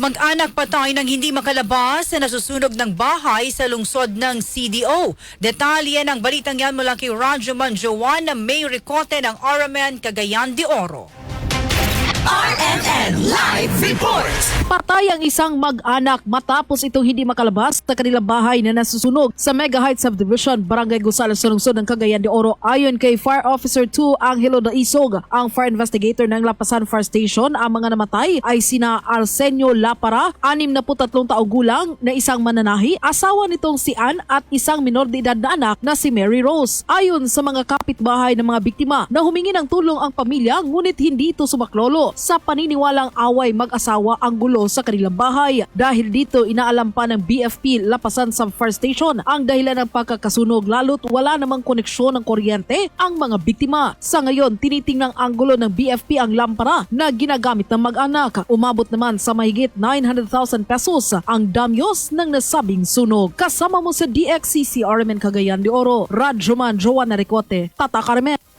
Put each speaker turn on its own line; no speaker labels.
Mag-anak patay ng hindi makalabas na nasusunog ng bahay sa lungsod ng CDO. Detalye ng balitang yan mula kay Radyo Manjowan na may rekote ng Araman Cagayan de Oro.
RMN Live Report!
Patay ang isang mag-anak matapos itong hindi makalabas sa kanilang bahay na nasusunog sa Mega Heights Subdivision, Barangay Gusales, sa lungsod ng Cagayan de Oro. Ayon kay Fire Officer 2 Angelo Daisog, ang fire investigator ng Lapasan Fire Station, ang mga namatay ay sina Arsenio Lapara, 63 taong gulang na isang mananahi, asawa nitong si Ann at isang minor de edad na anak na si Mary Rose. Ayon sa mga kapitbahay ng mga biktima na humingi ng tulong ang pamilya ngunit hindi ito sumaklolo sa paniniwalang away mag-asawa ang gulo sa kanilang bahay. Dahil dito inaalam pa ng BFP Lapasan sa Fire Station ang dahilan ng pagkakasunog lalo't wala namang koneksyon ng kuryente ang mga biktima. Sa ngayon, tinitingnang anggulo ng BFP ang lampara na ginagamit ng mag-anak. Umabot naman sa mahigit 900,000 pesos ang damyos ng nasabing sunog. Kasama mo sa DXCC RMN Cagayan de Oro, Radyoman Joanna Ricote, Tata Carmen.